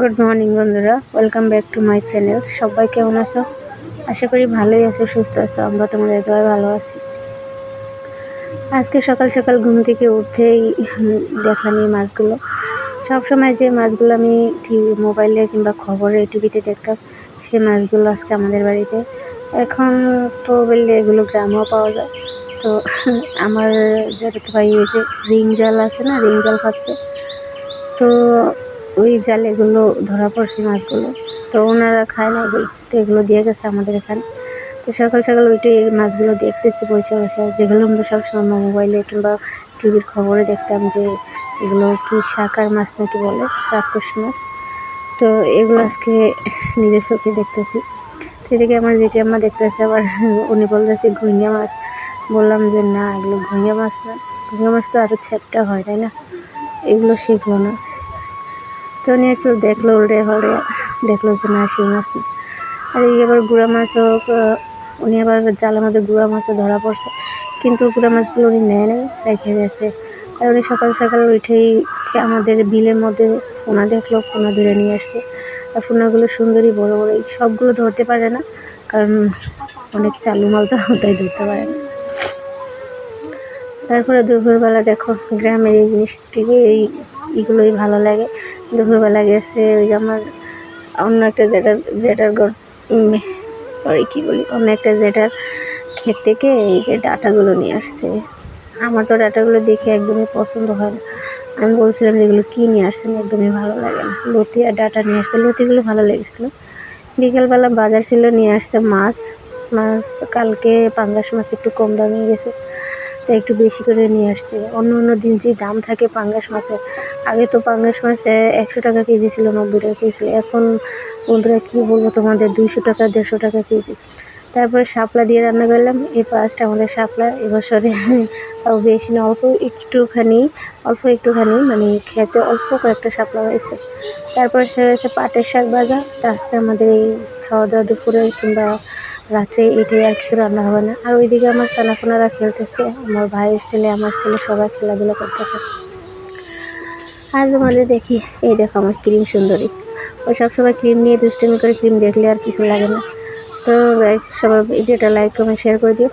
Good morning বন্ধুরা, welcome back to my channel. সবাই কেমন আছো? আশা করি ভালোই আছো, সুস্থ আছো, আমরা তোমাদের দোয়ায় ভালো আছি। আজকে সকাল সকাল ঘুম থেকে উঠতেই দেখলাম এই মাছগুলো। সবসময় যে মাছগুলো আমি টিভি মোবাইলে কিংবা খবরে, টিভিতে দেখতাম, সে মাছগুলো আজকে আমাদের বাড়িতে। এখন তো বললে এগুলো গ্রামেও পাওয়া যায়। তো আমার যেটা তো ভাই, ওই যে রিং জাল আছে না, রিং জাল খাচ্ছে। তো ওই জালে এগুলো ধরা পড়ছে মাছগুলো। তো ওনারা খায় না এগুলো, তো এগুলো দিয়ে গেছে আমাদের এখানে। তো সকাল সকাল ওইটাই মাছগুলো দেখতেছি, বসে বসে। যেগুলো আমরা সবসময় মোবাইলে কিংবা টিভির খবরে দেখতাম যে এগুলো কি শাকার মাছ নাকি বলে, রাক্ষস মাছ। তো এগুলো আজকে নিজের চোখে দেখতেছি। তো এদিকে আমার যেটি আমার দেখতেছে আবার, উনি বলতেছে ঘুইঙ্গা মাছ। বললাম যে না, এগুলো ঘুইঙ্গা মাছ না। ঘুইঙ্গা মাছ তো আরও ছেপটা হয়, তাই না? এগুলো শিখলো না। তো উনি একটু দেখল, উল্টে হলে দেখল যে না, সেই মাছ আর এই আবার গুঁড়া মাছ হোক উনি আবার জালের মধ্যে গুঁড়া মাছও ধরা পড়ছে। কিন্তু গুঁড়া মাছগুলো উনি নেয় নাই, রেখে গেছে আর উনি সকাল সকাল উঠেই আমাদের বিলের মধ্যে পোনা দেখল, পোনা ধরে নিয়ে আসছে। আর পোনাগুলো সুন্দরী বড় বড়, এই সবগুলো ধরতে পারে না, কারণ অনেক চালু মাল তো, তাই ধরতে পারে না। তারপরে দুপুরবেলা দেখো, গ্রামের এই জিনিসটিকে এই এগুলোই ভালো লাগে। দুপুরবেলা গেছে ওই আমার অন্য একটা জেটার জেটার সরি কী বলি? অন্য একটা জেটার ক্ষেত থেকে এই যে ডাটাগুলো নিয়ে আসছে। আমার তো ডাটাগুলো দেখে একদমই পছন্দ হয় না। আমি বলছিলাম যে এগুলো কী নিয়ে আসছেন একদমই ভালো লাগে না। লতি আর ডাটা নিয়ে আসছে। লতিগুলো ভালো লেগেছিলো। বিকেলবেলা বাজার ছিল, নিয়ে আসছে মাছ। মাছ কালকে পাঙ্গাস মাছ একটু কম দামে গেছে। তো একটু বেশি করে নিয়ে আসছে। অন্য অন্য দিন যে দাম থাকে পাঙ্গাস মাছের আগে তো পাঙ্গাস মাছে একশো টাকা কেজি ছিল, নব্বই টাকা কেজি ছিল। এখন বন্ধুরা কী বলব তোমাদের, দুইশো টাকা, দেড়শো টাকা কেজি। তারপরে শাপলা দিয়ে রান্না করলাম। এই পাঁচটা আমাদের শাপলা এবছরে তাও বেশি না, অল্প একটুখানি অল্প একটুখানি মানে খেতে অল্প কয়েকটা শাপলা হয়েছে। তারপরে হয়েছে পাটের শাক ভাজা। তো আজকে আমাদের এই খাওয়া দাওয়া দুপুরে কিংবা রাত্রে এটাই আর কিছু রান্না হবে না। আর ওইদিকে আমার সানাফোনারা খেলতেছে, আমার ভাইয়ের ছেলে, আমার ছেলে সবাই খেলাধুলা করতেছে। আর তোমাদের দেখি, এই দেখো আমার ক্রিম সুন্দরী। ও সবসময় ক্রিম নিয়ে দুষ্টুমি করে ক্রিম দেখলে আর কিছু লাগে না। তো গাইস সবাই ভিডিওটা লাইক কমেন্ট শেয়ার করে দিও।